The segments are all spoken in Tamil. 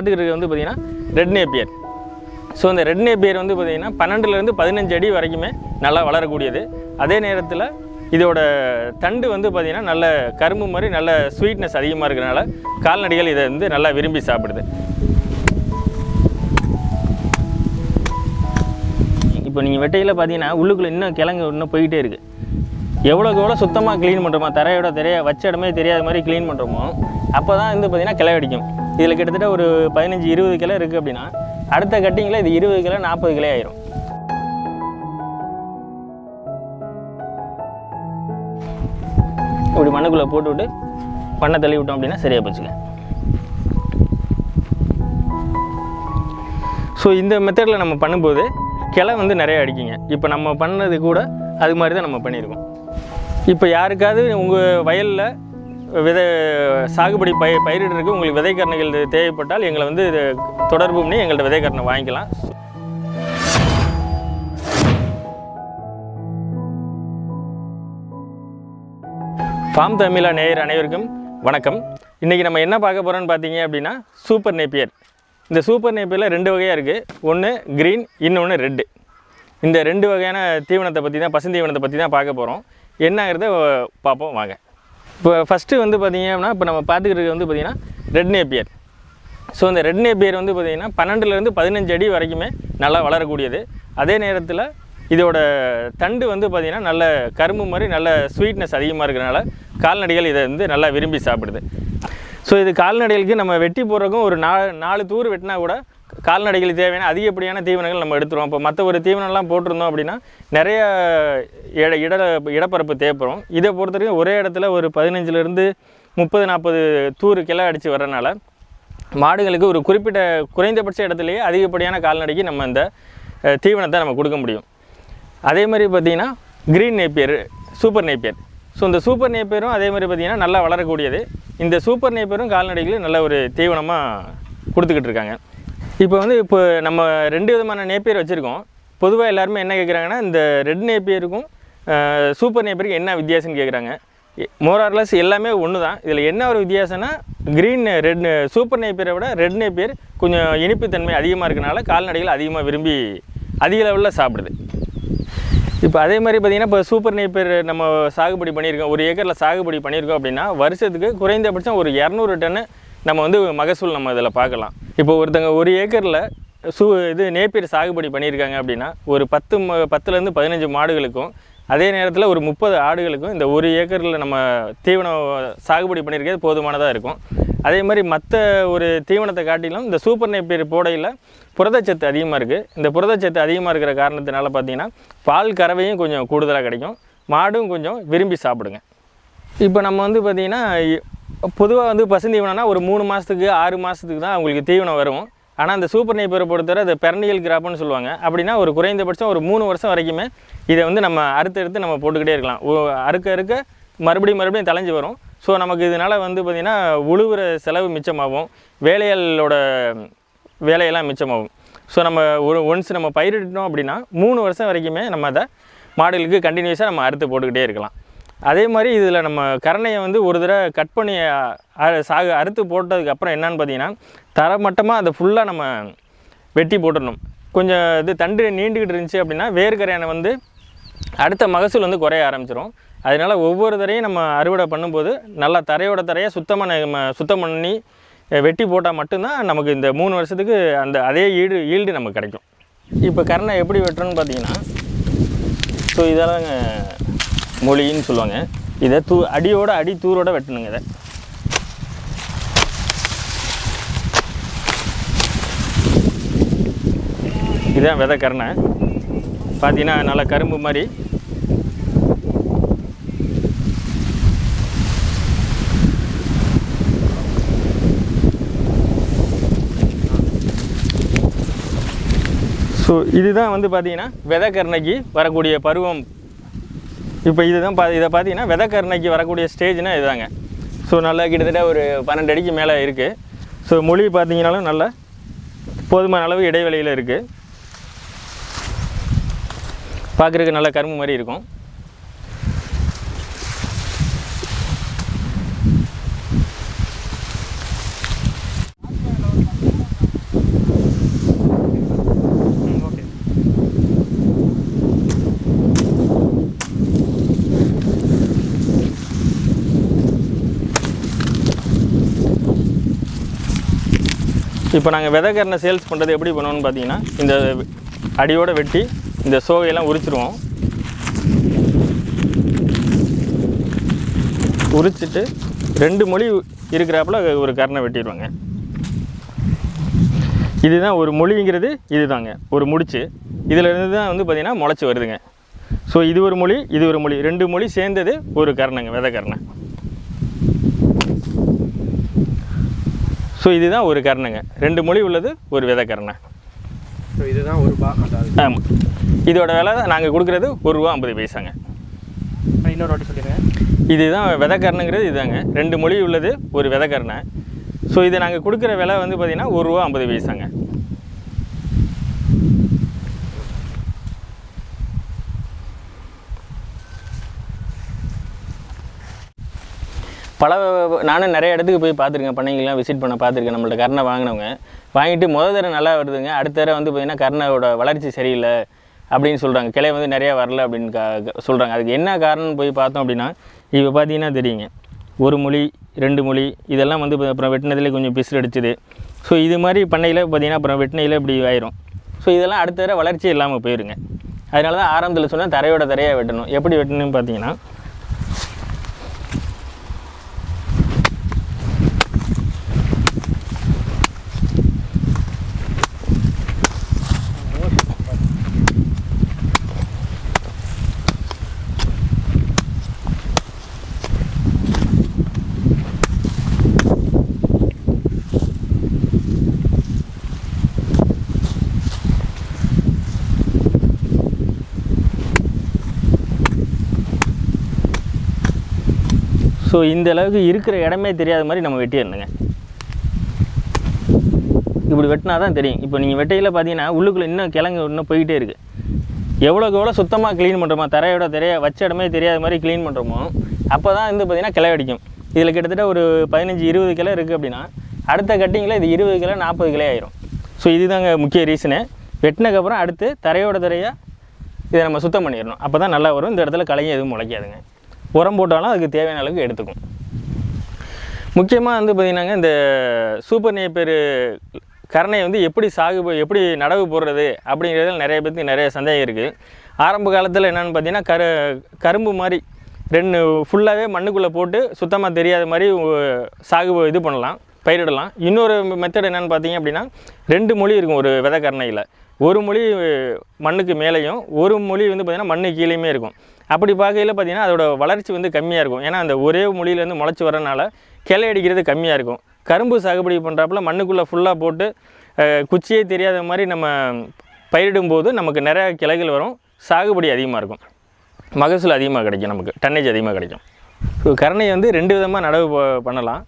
பார்த்துக்கிறது வந்து பார்த்திங்கன்னா ரெட் நேப்பியர். ஸோ இந்த ரெட் நேப்பியர் வந்து பார்த்திங்கன்னா பன்னெண்டுலேருந்து பதினஞ்சு அடி வரைக்குமே நல்லா வளரக்கூடியது. அதே நேரத்தில் இதோட தண்டு வந்து பார்த்திங்கன்னா நல்ல கரும்பு மாதிரி நல்ல ஸ்வீட்னஸ் அதிகமாக இருக்கிறனால கால்நடைகள் இதை வந்து நல்லா விரும்பி சாப்பிடுது. இப்போ நீங்கள் வெட்டையில் பார்த்தீங்கன்னா உள்ளுக்குள்ளே இன்னும் கிழங்கு இன்னும் போயிட்டே இருக்குது எவ்வளோக்கு எவ்வளோ சுத்தமாக க்ளீன் பண்ணுறோமோ தரையோட தெரிய வச்ச இடமே தெரியாத மாதிரி க்ளீன் பண்ணுறோமோ அப்போ தான் வந்து பார்த்திங்கன்னா கிளை அடிக்கும் இதில் கிட்டத்தட்ட ஒரு பதினஞ்சு இருபது கிளை இருக்குது அப்படின்னா அடுத்த கட்டிங்கில் இது இருபது கிலோ நாற்பது கிலோ ஆயிரும். இப்படி மண்ணுக்குள்ளே போட்டு விட்டு பண்ணை தள்ளி விட்டோம் அப்படின்னா சரியாக போச்சுங்க. ஸோ இந்த மெத்தடில் நம்ம பண்ணும்போது கிளை வந்து நிறைய அடிக்குங்க. இப்போ நம்ம பண்ணது கூட அது மாதிரி தான் நம்ம பண்ணியிருக்கோம். இப்போ யாருக்காவது உங்கள் வயலில் விதை சாகுபடி பய பயிரிடுறதுக்கு உங்களுக்கு விதைக்கரணைகள் தேவைப்பட்டால் எங்களை வந்து தொடர்பு பண்ணி எங்கள்கிட்ட விதைக்கரணை வாங்கிக்கலாம். ஃபார்ம் தமிழா நேயர் அனைவருக்கும் வணக்கம். இன்றைக்கி நம்ம என்ன பார்க்க போகிறோம்னு பார்த்தீங்க அப்படின்னா சூப்பர் நேப்பியர். இந்த சூப்பர் நேப்பியரில் ரெண்டு வகையாக இருக்குது ஒன்று க்ரீன் இன்னொன்று ரெட்டு இந்த ரெண்டு வகையான தீவனத்தை பற்றி தான் பசுந்தீவனத்தை பற்றி தான் பார்க்க போகிறோம் என்னங்கிறத அஹ், பார்ப்போம் வாங்க. இப்போ ஃபஸ்ட்டு வந்து பார்த்திங்க அப்படின்னா இப்போ நம்ம பார்த்துக்கிறது வந்து பார்த்திங்கன்னா ரெட் நேப்பியர் ஸோ இந்த ரெட் நேப்பியர் வந்து பார்த்திங்கன்னா பன்னெண்டுலேருந்து பதினஞ்சு அடி வரைக்குமே நல்லா வளரக்கூடியது. அதே நேரத்தில் இதோட தண்டு வந்து பார்த்திங்கன்னா நல்ல கரும்பு மாதிரி நல்ல ஸ்வீட்னஸ் அதிகமாக இருக்கிறனால கால்நடைகள் இதை வந்து நல்லா விரும்பி சாப்பிடுது. ஸோ இது கால்நடைகளுக்கு நம்ம வெட்டி போடுறதுக்கும் ஒரு நாலு நாலு தூர் வெட்டினா கூட கால்நடைகளுக்கு தேவையான அதிகப்படியான தீவனங்கள் நம்ம எடுத்துருவோம். இப்போ மற்ற ஒரு தீவனம்லாம் போட்டிருந்தோம் அப்படின்னா நிறைய இட இட இடப்பரப்பு தேவைப்படும் இதை பொறுத்த வரைக்கும் ஒரே இடத்துல ஒரு பதினஞ்சுலேருந்து முப்பது நாற்பது தூறு கிளை அடித்து வர்றதுனால மாடுகளுக்கு ஒரு குறிப்பிட்ட குறைந்தபட்ச இடத்துலையே அதிகப்படியான கால்நடைக்கு நம்ம இந்த தீவனத்தை நம்ம கொடுக்க முடியும். அதே மாதிரி பார்த்திங்கன்னா green Napier super Napier so இந்த சூப்பர் நேப்பியரும் அதே மாதிரி பார்த்தீங்கன்னா நல்லா வளரக்கூடியது. இந்த சூப்பர் நேப்பியரும் கால்நடைகளுக்கு நல்ல ஒரு தீவனமாக கொடுத்துக்கிட்டு இருக்காங்க. இப்போ வந்து இப்போ நம்ம ரெண்டு விதமான நேப்பியர் வச்சுருக்கோம். பொதுவாக எல்லாருமே என்ன கேட்குறாங்கன்னா இந்த ரெட் நேப்பியருக்கும் சூப்பர் நேப்பியருக்கு என்ன வித்தியாசம்னு கேட்குறாங்க மோரார்லஸ் எல்லாமே ஒன்று தான் இதில் என்ன ஒரு வித்தியாசம்னா க்ரீன் ரெட் சூப்பர் நேப்பியரை விட ரெட் நேப்பியர் கொஞ்சம் இனிப்புத்தன்மை அதிகமாக இருக்கனால கால்நடைகள் அதிகமாக விரும்பி அதிக லெவலில் சாப்பிடுது. இப்போ அதே மாதிரி பார்த்தீங்கன்னா இப்போ சூப்பர் நேப்பியர் நம்ம சாகுபடி பண்ணியிருக்கோம். ஒரு ஏக்கரில் சாகுபடி பண்ணியிருக்கோம் அப்படின்னா வருஷத்துக்கு குறைந்தபட்சம் ஒரு இரநூறு டன்னு நம்ம வந்து மகசூல் நம்ம இதில் பார்க்கலாம். இப்போ ஒருத்தங்க ஒரு ஏக்கரில் சூ இது நேப்பியர் சாகுபடி பண்ணியிருக்காங்க அப்படின்னா ஒரு பத்து பத்துலேருந்து பதினஞ்சு மாடுகளுக்கும் அதே நேரத்தில் ஒரு முப்பது ஆடுகளுக்கும் இந்த ஒரு ஏக்கரில் நம்ம தீவனம் சாகுபடி பண்ணியிருக்கிறது போதுமானதாக இருக்கும். அதே மாதிரி மற்ற ஒரு தீவனத்தை காட்டிலும் இந்த சூப்பர் நேப்பியர் போடையில் புரதச்சத்து அதிகமாக இருக்குது இந்த புரதச்சத்து அதிகமாக இருக்கிற காரணத்தினால பார்த்தீங்கன்னா பால் கறவையும் கொஞ்சம் கூடுதலாக கிடைக்கும். மாடும் கொஞ்சம் விரும்பி சாப்பிடுங்க. இப்போ நம்ம வந்து பார்த்திங்கன்னா பொதுவாக வந்து பசுந்தீவனம்னா ஒரு மூணு மாதத்துக்கு ஆறு மாதத்துக்கு தான் அவங்களுக்கு தீவனம் வரும். ஆனால் அந்த சூப்பர் நெய்ப்பரை பொறுத்தவரை அது பெரனியல் கிராப்னு சொல்லுவாங்க. அப்படின்னா ஒரு குறைந்தபட்சம் ஒரு மூணு வருஷம் வரைக்குமே இதை வந்து நம்ம அறுத்து எடுத்து நம்ம போட்டுக்கிட்டே இருக்கலாம். அறுக்க அறுக்க மறுபடியும் மறுபடியும் தலைஞ்சு வரும். ஸோ நமக்கு இதனால் வந்து பார்த்திங்கன்னா உழுவுற செலவு மிச்சமாகும். வேலைகளோட வேலையெல்லாம் மிச்சமாகும். ஸோ நம்ம ஒரு ஒன்ஸ் நம்ம பயிரிட்டோம் அப்படின்னா மூணு வருஷம் வரைக்குமே நம்ம அதை மாடுகளுக்கு கண்டினியூஸாக நம்ம அறுத்து போட்டுக்கிட்டே இருக்கலாம். அதே மாதிரி இதில் நம்ம கரணையை வந்து ஒரு தடவை கட் பண்ணி சாகு அறுத்து போட்டதுக்கப்புறம் என்னன்னு பார்த்தீங்கன்னா தரமட்டமாக அதை ஃபுல்லாக நம்ம வெட்டி போட்டுடணும். கொஞ்சம் இது தண்டு நீண்டுக்கிட்டு இருந்துச்சு அப்படின்னா வேர்க்கரையானை வந்து அடுத்த மகசூல் வந்து குறைய ஆரம்பிச்சிடும் அதனால ஒவ்வொரு தரையும் நம்ம அறுவடை பண்ணும்போது நல்லா தரையோட தரையை சுத்தமாக நம்ம சுத்தம் பண்ணி வெட்டி போட்டால் மட்டும்தான் நமக்கு இந்த மூணு வருஷத்துக்கு அந்த அதே ஈடு ஈல்டு நமக்கு கிடைக்கும். இப்போ கரணை எப்படி வெட்டுறோன்னு பார்த்தீங்கன்னா ஸோ இதெல்லாம் மொழின்னு சொல்லுவாங்க. இதை தூ அடியோட அடி தூரோட வெட்டணுங்க இதை. இதான் விதை கரணை. பார்த்தீங்கன்னா நல்லா கரும்பு மாதிரி. ஸோ இதுதான் வந்து பார்த்தீங்கன்னா விதைக்கருணைக்கு வரக்கூடிய பருவம். இப்போ இதுதான் பா இதை பார்த்தீங்கன்னா விதக்கருணைக்கு வரக்கூடிய ஸ்டேஜ்னா இதுதாங்க. ஸோ நல்லா கிட்டத்தட்ட ஒரு பன்னெண்டு அடிக்கு மேலே இருக்குது ஸோ மொழி பார்த்தீங்கனாலும் நல்ல போதுமான அளவு இடைவெளியில் இருக்குது பார்க்குறதுக்கு நல்ல கரும்பு மாதிரி இருக்கும். இப்போ நாங்கள் விதைக்கரணை சேல்ஸ் பண்ணுறது எப்படி பண்ணுவோம்னு பார்த்தீங்கன்னா இந்த அடியோடு வெட்டி இந்த சோகையெல்லாம் உரிச்சிருவோம். உரிச்சிட்டு ரெண்டு மொழி இருக்கிறாப்புல ஒரு கரணை வெட்டிடுவாங்க. இதுதான் ஒரு மொழிங்கிறது இதுதாங்க. ஒரு முடிச்சு. இதிலிருந்து தான் வந்து பார்த்திங்கன்னா முளைச்சி வருதுங்க. ஸோ இது ஒரு மொழி இது ஒரு மொழி. ரெண்டு மொழி சேர்ந்தது ஒரு கரணங்க விதை கரணை ஸோ இதுதான் ஒரு கரணங்க. ரெண்டு மொழி உள்ளது ஒரு விதை கரணை. ஸோ இதுதான் ஒரு ரூபா ஆமாம் இதோட விலை நாங்கள் கொடுக்குறது ஒரு ரூபா ஐம்பது பைசாங்க. இன்னொரு வாட்டி சொல்லிடுறேன் இதுதான் விதைக்கரணங்கிறது இதுதாங்க. ரெண்டு மொழி உள்ளது ஒரு விதைக்கரணை ஸோ இது நாங்கள் கொடுக்குற விலை வந்து பார்த்திங்கன்னா ஒரு ரூபா ஐம்பது பைசாங்க. பல நானும் நிறைய இடத்துக்கு போய் பார்த்துருக்கேன். பண்ணைங்கெல்லாம் விசிட் பண்ண பார்த்துருக்கேன். நம்மள்ட்ட கருணை வாங்கினவங்க. வாங்கிட்டு முத தடவை நல்லா வருதுங்க. அடுத்த தடவை வந்து பார்த்திங்கன்னா கருணையோட வளர்ச்சி சரியில்லை அப்படின்னு சொல்கிறாங்க கிளை வந்து நிறையா வரல அப்படின்னு கா சொல்கிறாங்க அதுக்கு என்ன காரணம்னு போய் பார்த்தோம் அப்படின்னா இப்போ பார்த்தீங்கன்னா தெரியுங்க. ஒரு மொழி ரெண்டு மொழி இதெல்லாம் வந்து அப்புறம் வெட்டினதுலேயே கொஞ்சம் பிசுறு அடிச்சுது. ஸோ இது மாதிரி பண்ணையில் பார்த்தீங்கன்னா அப்புறம் வெட்டினையில் இப்படி ஆயிரும். ஸோ இதெல்லாம் அடுத்த தடவை வளர்ச்சி இல்லாமல் போயிருங்க. அதனால தான் ஆரம்பத்தில் சொன்னால் தரையோட தரையாக வெட்டணும். எப்படி வெட்டணும்னு பார்த்தீங்கன்னா ஸோ இந்த அளவுக்கு இருக்கிற இடமே தெரியாத மாதிரி நம்ம வெட்டிடணுங்க. இப்படி வெட்டினா தான் தெரியும். இப்போ நீங்கள் வெட்டையில் பார்த்தீங்கன்னா உள்ளுக்குள்ளே இன்னும் கிழங்கு இன்னும் போய்கிட்டே இருக்குது எவ்வளோக்கு எவ்வளோ சுத்தமாக க்ளீன் பண்ணுறோமோ தரையோட தெரிய வச்ச இடமே தெரியாத மாதிரி க்ளீன் பண்ணுறோமோ அப்போ தான் வந்து பார்த்திங்கன்னா கிளை அடிக்கும் இதில் கிட்டத்தட்ட ஒரு பதினஞ்சு இருபது கிலோ இருக்குது அப்படின்னா அடுத்த கட்டிங்கில் இது இருபது கிலோ நாற்பது கிலோ ஆயிரும். ஸோ இதுதாங்க முக்கிய ரீசனு வெட்டினதுக்கப்புறம் அடுத்து தரையோட தரையாக இதை நம்ம சுத்தம் பண்ணிடணும். அப்போ தான் நல்லா வரும். இந்த இடத்துல களையும் எதுவும் முளைக்காதுங்க. உரம் போட்டாலும் அதுக்கு தேவையான அளவுக்கு எடுத்துக்கும். முக்கியமாக வந்து பார்த்திங்கன்னாங்க இந்த சூப்பர் நேப்பர் கரணையை வந்து எப்படி சாகு எப்படி நடவு போடுறது அப்படிங்கிறதுல நிறைய பேருக்கு நிறைய சந்தேகம் இருக்குது ஆரம்ப காலத்தில் என்னென்னு பார்த்தீங்கன்னா கரு கரும்பு மாதிரி ரெண்டு ஃபுல்லாகவே மண்ணுக்குள்ளே போட்டு சுத்தமாக தெரியாத மாதிரி சாகு இது பண்ணலாம் பயிரிடலாம். இன்னொரு மெத்தட் என்னென்னு பார்த்தீங்க அப்படின்னா ரெண்டு மொழி இருக்கும் ஒரு விதை கரணையில். ஒரு மொழி மண்ணுக்கு மேலேயும் ஒரு மொழி வந்து பார்த்திங்கன்னா மண்ணு கீழேயுமே இருக்கும். அப்படி பார்க்கையில் பார்த்தீங்கன்னா அதோட வளர்ச்சி வந்து கம்மியாக இருக்கும். ஏன்னா அந்த ஒரே மொழியிலேருந்து முளைச்சி வரனால கிளை அடிக்கிறது கம்மியாக இருக்கும். கரும்பு சாகுபடி பண்ணுறாப்புல மண்ணுக்குள்ளே ஃபுல்லாக போட்டு குச்சியே தெரியாத மாதிரி நம்ம பயிரிடும்போது நமக்கு நிறையா கிளைகள் வரும். சாகுபடி அதிகமாக இருக்கும். மகசூல் அதிகமாக கிடைக்கும் நமக்கு. டன்னேஜ் அதிகமாக கிடைக்கும். ஸோ கரணையை வந்து ரெண்டு விதமாக நடவு பண்ணலாம்.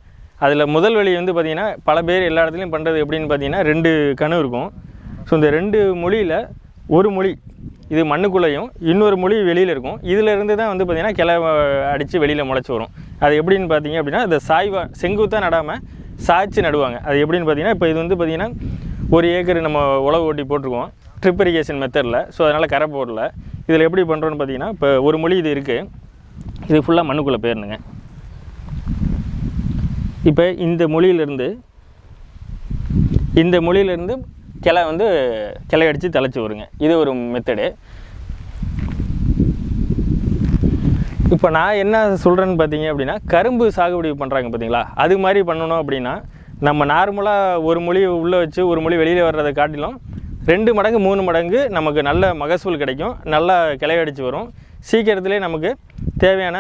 அதில் முதல் வழி வந்து பார்த்திங்கன்னா பல பேர் எல்லா இடத்துலையும் பண்ணுறது எப்படின்னு பார்த்தீங்கன்னா ரெண்டு கணு இருக்கும். ஸோ இந்த ரெண்டு மொழியில் ஒரு மொழி இது மண்ணுக்குள்ளேயும் இன்னொரு மொழி வெளியில் இருக்கும். இதிலிருந்து தான் வந்து பார்த்திங்கன்னா கிளை அடித்து வெளியில் முளைச்சி வரும். அது எப்படின்னு பார்த்தீங்க அப்படின்னா இந்த சாய்வா செங்குத்தாக நடாமல் சாய்ச்சி நடுவாங்க. அது எப்படின்னு பார்த்தீங்கன்னா இப்போ இது வந்து பார்த்திங்கன்னா ஒரு ஏக்கர் நம்ம உழவு ஓட்டி போட்டிருக்கோம். ட்ரிப் இரிகேஷன் மெத்தடில். ஸோ அதனால் கரை போடல. இதில் எப்படி பண்ணுறோன்னு பார்த்தீங்கன்னா இப்போ ஒரு மொழி இது இருக்குது இது ஃபுல்லாக மண்ணுக்குள்ளே போயிருந்துங்க இப்போ இந்த மொழியிலேருந்து இந்த மொழியிலேருந்து கிளை வந்து கிளை அடித்து தலைச்சி வருங்க இது ஒரு மெத்தடு இப்போ நான் என்ன சொல்கிறேன்னு பார்த்தீங்க அப்படின்னா கரும்பு சாகுபடி பண்ணுறாங்க பார்த்தீங்களா அது மாதிரி பண்ணணும் அப்படின்னா நம்ம நார்மலாக ஒரு மொழி உள்ளே வச்சு ஒரு மொழி வெளியில் வர்றதை காட்டிலும் ரெண்டு மடங்கு மூணு மடங்கு நமக்கு நல்ல மகசூல் கிடைக்கும். நல்லா கிளையடிச்சு வரும். சீக்கிரத்திலே நமக்கு தேவையான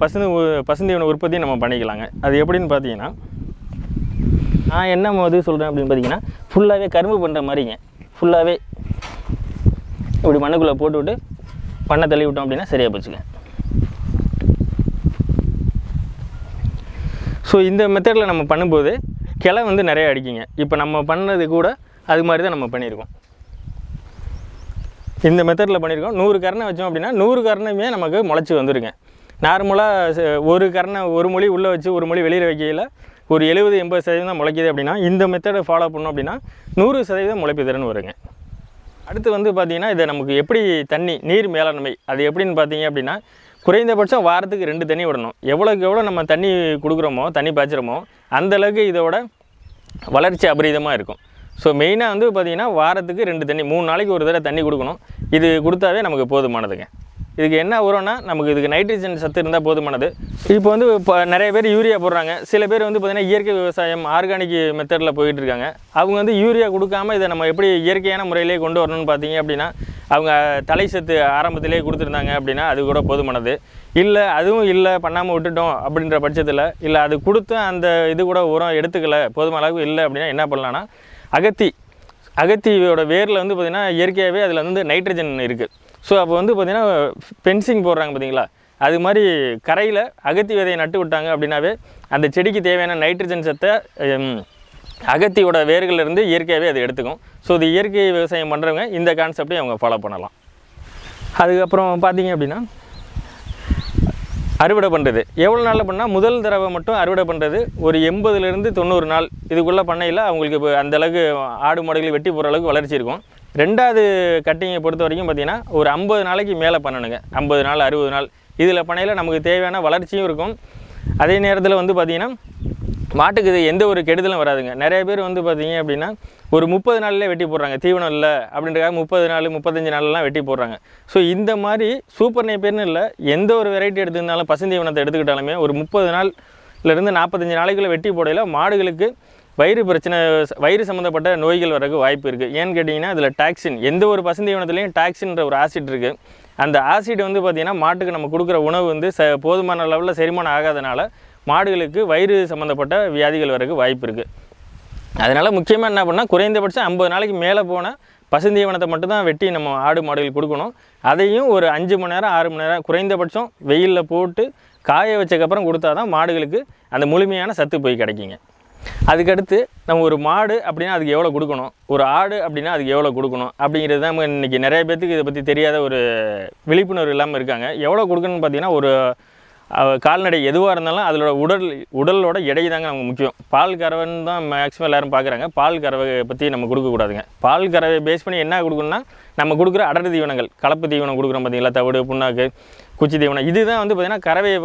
பசுந்து பசுந்தீவன உற்பத்தியை நம்ம பண்ணிக்கலாங்க. அது எப்படின்னு பார்த்தீங்கன்னா நான் என்ன போது சொல்கிறேன் அப்படின்னு பார்த்தீங்கன்னா ஃபுல்லாகவே கரும்பு பண்ணுற மாதிரிங்க. ஃபுல்லாகவே இப்படி மண்ணுக்குள்ளே போட்டுவிட்டு பண்ணை தள்ளி விட்டோம் அப்படின்னா சரியாக போச்சுங்க. ஸோ இந்த மெத்தடில் நம்ம பண்ணும்போது கிளை வந்து நிறைய அடிக்குங்க. இப்போ நம்ம பண்ணது கூட அது மாதிரி தான் நம்ம பண்ணியிருக்கோம். இந்த மெத்தடில் பண்ணியிருக்கோம். நூறு கரணை வச்சோம் அப்படின்னா நூறு கரணையுமே நமக்கு முளைச்சி வந்துருங்க. நார்மலாக ஒரு கரணை ஒரு மொழி உள்ளே வச்சு ஒரு மொழி வெளியில் வைக்கையில் ஒரு எழுபது எண்பது சதவீதம் தான் முளைக்குது அப்படின்னா இந்த மெத்தடை ஃபாலோ பண்ணோம் அப்படின்னா நூறு சதவீதம் முளைப்பு திறன் வருங்க. அடுத்து வந்து பார்த்திங்கன்னா இதை நமக்கு எப்படி தண்ணி நீர் மேலாண்மை அது எப்படின்னு பார்த்தீங்க அப்படின்னா குறைந்தபட்சம் வாரத்துக்கு ரெண்டு தண்ணி விடணும். எவ்வளோக்கு எவ்வளோ நம்ம தண்ணி கொடுக்குறோமோ தண்ணி பாய்ச்சிறோமோ அந்த அளவுக்கு இதோட வளர்ச்சி அபரீதமாக இருக்கும். ஸோ மெயினாக வந்து பார்த்திங்கன்னா வாரத்துக்கு ரெண்டு தண்ணி மூணு நாளைக்கு ஒரு தடவை தண்ணி கொடுக்கணும். இது கொடுத்தாவே நமக்கு போதுமானதுங்க. இதுக்கு என்ன உரம்னா நமக்கு இதுக்கு நைட்ரஜன் சத்து இருந்தால் போதுமானது. இப்போ வந்து இப்போ நிறைய பேர் யூரியா போடுறாங்க. சில பேர் வந்து பார்த்திங்கன்னா இயற்கை விவசாயம் ஆர்கானிக் மெத்தடில் போயிட்டு இருக்காங்க அவங்க வந்து யூரியா கொடுக்காம இதை நம்ம எப்படி இயற்கையான முறையிலே கொண்டு வரணும்னு பார்த்தீங்க அப்படின்னா அவங்க தலை சத்து ஆரம்பத்திலே கொடுத்துருந்தாங்க அப்படின்னா அது கூட போதுமானது. இல்லை அதுவும் இல்லை பண்ணாமல் விட்டுட்டோம் அப்படின்ற பட்சத்தில் இல்லை அது கொடுத்து அந்த இது கூட உரம் எடுத்துக்கல போதுமான அளவு இல்லை அப்படின்னா என்ன பண்ணலான்னா அகத்தி அகத்தியோட வேரில் வந்து பார்த்திங்கன்னா இயற்கையாகவே அதில் வந்து நைட்ரஜன் இருக்குது ஸோ அப்போ வந்து பார்த்திங்கன்னா ஃபென்சிங் போடுறாங்க பார்த்தீங்களா அது மாதிரி கரையில் அகத்தி விதையை நட்டு விட்டாங்க அப்படின்னாவே அந்த செடிக்கு தேவையான நைட்ரஜன் சத்தை அகத்தியோட வேர்கள்லேருந்து இயற்கையாகவே அது எடுத்துக்கும். ஸோ இது இயற்கை விவசாயம் பண்ணுறவங்க இந்த கான்செப்டையும் அவங்க ஃபாலோ பண்ணலாம். அதுக்கப்புறம் பார்த்தீங்க அப்படின்னா அறுவடை பண்ணுறது எவ்வளோ நாளில் பண்ணால் முதல் தடவை மட்டும் அறுவடை பண்ணுறது ஒரு எண்பதுலேருந்து தொண்ணூறு நாள். இதுக்குள்ளே பண்ணையில் அவங்களுக்கு இப்போ அந்த அளவுக்கு ஆடு மாடுகளை வெட்டி போகிற அளவுக்கு வளர்ச்சி இருக்கும். ரெண்டாவது கட்டிங்கை பொறுத்த வரைக்கும் பார்த்திங்கன்னா ஒரு ஐம்பது நாளைக்கு மேலே பண்ணணுங்க. ஐம்பது நாள் அறுபது நாள். இதில் பண்ணையில் நமக்கு தேவையான வளர்ச்சியும் இருக்கும். அதே நேரத்தில் வந்து பார்த்திங்கன்னா மாட்டுக்கு இது எந்த ஒரு கெடுதலும் வராதுங்க. நிறைய பேர் வந்து பார்த்திங்க அப்படின்னா ஒரு முப்பது நாள்லேயே வெட்டி போடுறாங்க. தீவனம் இல்லை அப்படின்றக்காக முப்பது நாள் முப்பத்தஞ்சு நாள்லாம் வெட்டி போடுறாங்க. ஸோ இந்த மாதிரி சூப்பர் நெய்ப்பேர்னு இல்லை எந்த ஒரு வெரைட்டி எடுத்திருந்தாலும் பசுந்தீவனத்தை எடுத்துக்கிட்டாலுமே ஒரு முப்பது நாள்லேருந்து நாற்பத்தஞ்சு நாளைக்குள்ளே வெட்டி போடையில் மாடுகளுக்கு வயிறு பிரச்சனை வயிறு சம்மந்தப்பட்ட நோய்கள் வரக்கு வாய்ப்பு இருக்குது ஏன்னு கேட்டிங்கன்னா அதில் டாக்ஸின் எந்த ஒரு பசுந்தீவனத்துலேயும் டாக்ஸின்ற ஒரு ஆசிட் இருக்குது அந்த ஆசிட் வந்து பார்த்திங்கன்னா மாட்டுக்கு நம்ம கொடுக்குற உணவு வந்து ச போதுமான அளவில் செரிமானம் ஆகாதனால மாடுகளுக்கு வயிறு சம்மந்தப்பட்ட வியாதிகள் வரக்கு வாய்ப்பு இருக்குது அதனால் முக்கியமாக என்ன பண்ணால் குறைந்தபட்சம் ஐம்பது நாளைக்கு மேலே போனால் பசுந்தீவனத்தை மட்டும்தான் வெட்டி நம்ம ஆடு மாடுகளுக்கு கொடுக்கணும். அதையும் ஒரு அஞ்சு மணி நேரம் ஆறு மணி நேரம் குறைந்தபட்சம் வெயிலில் போட்டு காய வச்சக்கப்புறம் கொடுத்தா தான் மாடுகளுக்கு அந்த முழுமையான சத்து போய் கிடைக்குங்க. அதுக்கடுத்து நம்ம ஒரு மாடு அப்படின்னா அதுக்கு எவ்வளோ கொடுக்கணும்? ஒரு ஆடு அப்படின்னா அதுக்கு எவ்வளோ கொடுக்கணும்? அப்படிங்கிறது தான் இன்றைக்கி நிறைய பேர்த்துக்கு இதை பற்றி தெரியாத ஒரு விழிப்புணர்வு இல்லாமல் இருக்காங்க. எவ்வளோ கொடுக்கணும்னு பார்த்தீங்கன்னா ஒரு கால்நடை எதுவாக இருந்தாலும் அதோட உடல் உடலோட எடை தாங்க நமக்கு முக்கியம். பால் கறவைன்னு தான் மேக்ஸிமம் எல்லோரும் பார்க்குறாங்க. பால் கறவை பற்றி நம்ம கொடுக்கக்கூடாதுங்க பால் கறவை பேஸ் பண்ணி என்ன கொடுக்கணும்னா நம்ம கொடுக்குற அடர் தீவனங்கள் கலப்பு தீவனம் கொடுக்குறோம் பார்த்தீங்களா? தவிடு புண்ணாக்கு குச்சி தீவனம். இதுதான் வந்து பார்த்திங்கன்னா கறவையை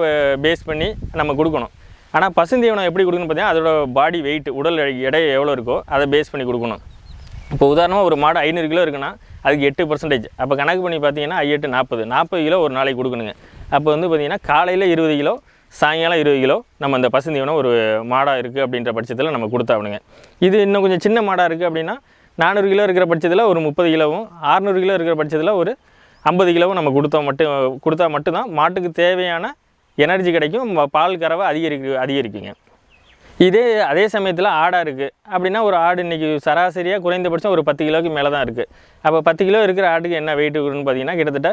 பேஸ் பண்ணி நம்ம கொடுக்கணும். ஆனால் பசுந்தீவனம் எப்படி கொடுக்கணும்னு பார்த்தீங்கன்னா அதோட பாடி வெயிட் உடல் எடை எவ்வளோ இருக்கோ அதை பேஸ் பண்ணி கொடுக்கணும். இப்போ உதாரணமாக ஒரு மாடு ஐநூறு கிலோ இருக்குன்னா அதுக்கு எட்டு பர்சன்டேஜ் அப்போ கணக்கு பண்ணி பார்த்தீங்கன்னா எட்டு நாற்பது நாற்பது கிலோ ஒரு நாளைக்கு கொடுக்கணுங்க. அப்போ வந்து பார்த்தீங்கன்னா காலையில் இருபது கிலோ சாயங்காலம் இருபது கிலோ நம்ம அந்த பசுந்தீவனம் ஒரு மாடாக இருக்குது அப்படின்ற பட்சத்தில் நம்ம கொடுத்தாவணுங்க இது இன்னும் கொஞ்சம் சின்ன மாடாக இருக்குது அப்படின்னா நானூறு கிலோ இருக்கிற பட்சத்தில் ஒரு முப்பது கிலோவும் அறநூறு கிலோ இருக்கிற பட்சத்தில் ஒரு ஐம்பது கிலோவும் நம்ம கொடுத்தா மட்டும் கொடுத்தா மட்டும்தான் மாட்டுக்கு தேவையான எனர்ஜி கிடைக்கும் பால் கறவை அதிகரிக்கு அதிகரிக்குங்க. இதே அதே சமயத்தில் ஆடாக இருக்குது அப்படின்னா ஒரு ஆடு இன்றைக்கி சராசரியாக குறைந்தபட்சம் ஒரு பத்து கிலோக்கு மேலே தான் இருக்குது அப்போ பத்து கிலோ இருக்கிற ஆட்டுக்கு என்ன வெயிட் இருக்குன்னு பார்த்தீங்கன்னா கிட்டத்தட்ட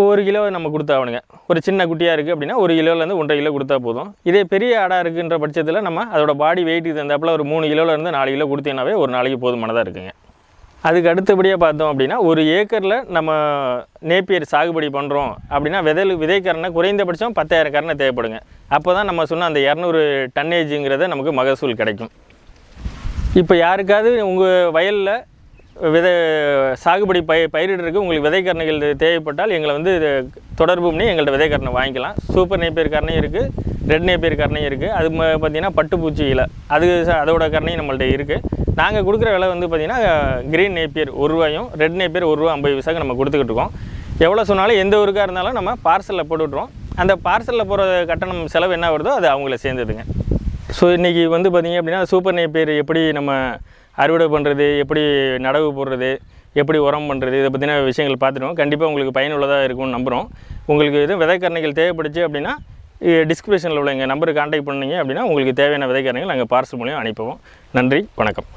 ஒரு கிலோ நம்ம கொடுத்தாவணுங்க ஒரு சின்ன குட்டியாக இருக்குது அப்படின்னா ஒரு கிலோலேருந்து ஒன்றரை கிலோ கொடுத்தா போதும். இதே பெரிய ஆடாக இருக்குன்ற பட்சத்தில் நம்ம அதோட பாடி வெயிட்டுக்கு தகுந்தாப்புல ஒரு மூணு கிலோலேருந்து நாலு கிலோ கொடுத்தீங்கன்னாவே ஒரு நாளைக்கு போதுமானதாக இருக்குங்க. அதுக்கு அடுத்தபடியாக பார்த்தோம் அப்படின்னா ஒரு ஏக்கரில் நம்ம நேப்பியர் சாகுபடி பண்ணுறோம் அப்படின்னா விதை விதைக்கரணை குறைந்தபட்சம் பத்தாயிரம் கரணை தேவைப்படுங்க. அப்போ தான் நம்ம சொன்ன அந்த இரநூறு டன்னேஜுங்கிறத நமக்கு மகசூல் கிடைக்கும். இப்போ யாருக்காவது உங்கள் வயலில் விதை சாகுபடி பய பயிரிடுறதுக்கு உங்களுக்கு விதைக்கரணைகள் தேவைப்பட்டால் எங்களை வந்து தொடர்பு பண்ணி எங்கள்கிட்ட விதைக்கரணை வாங்கிக்கலாம். சூப்பர் நேப்பியர் கரணையும் இருக்குது ரெட் நேப்பியர் கரணையும் இருக்குது அது ம- பட்டுப்பூச்சி இலை. அது அதோட கரணையும் நம்மள்ட்ட இருக்குது நாங்கள் கொடுக்குற விலை வந்து பார்த்தீங்கன்னா க்ரீன் நேப்பியர் ஒரு ரூபாயும் ரெட் நேப்பியர் ஒரு ரூபா ஐம்பது பைசாக்கு நம்ம கொடுத்துக்கிட்டு இருக்கோம். எவ்வளோ சொன்னாலும் எந்த ஊருக்காக இருந்தாலும் நம்ம பார்சலில் போட்டு விட்ருவோம் அந்த பார்சலில் போகிற கட்டணம் செலவு என்ன வருதோ அது அவங்கள சேர்ந்ததுங்க. ஸோ இன்றைக்கி வந்து பார்த்திங்க அப்படின்னா சூப்பர் நேப்பியர் எப்படி நம்ம அறுவடை பண்ணுறது எப்படி நடவு போடுறது எப்படி உரம் பண்ணுறது இதை பற்றின விஷயங்கள் பார்த்துட்டோம் கண்டிப்பாக உங்களுக்கு பயனுள்ளதாக இருக்கும்னு நம்புகிறோம் உங்களுக்கு எதுவும் விதைக்கரணைகள் தேவைப்படுச்சு அப்படின்னா டிஸ்கிரிப்ஷனில் உள்ள எங்கள் நம்பருக்கு கான்டாக்ட் பண்ணிங்க அப்படின்னா உங்களுக்கு தேவையான விதைக்காரங்கள் நாங்கள் பார்சல் மூலியம் அனுப்புவோம் நன்றி வணக்கம்.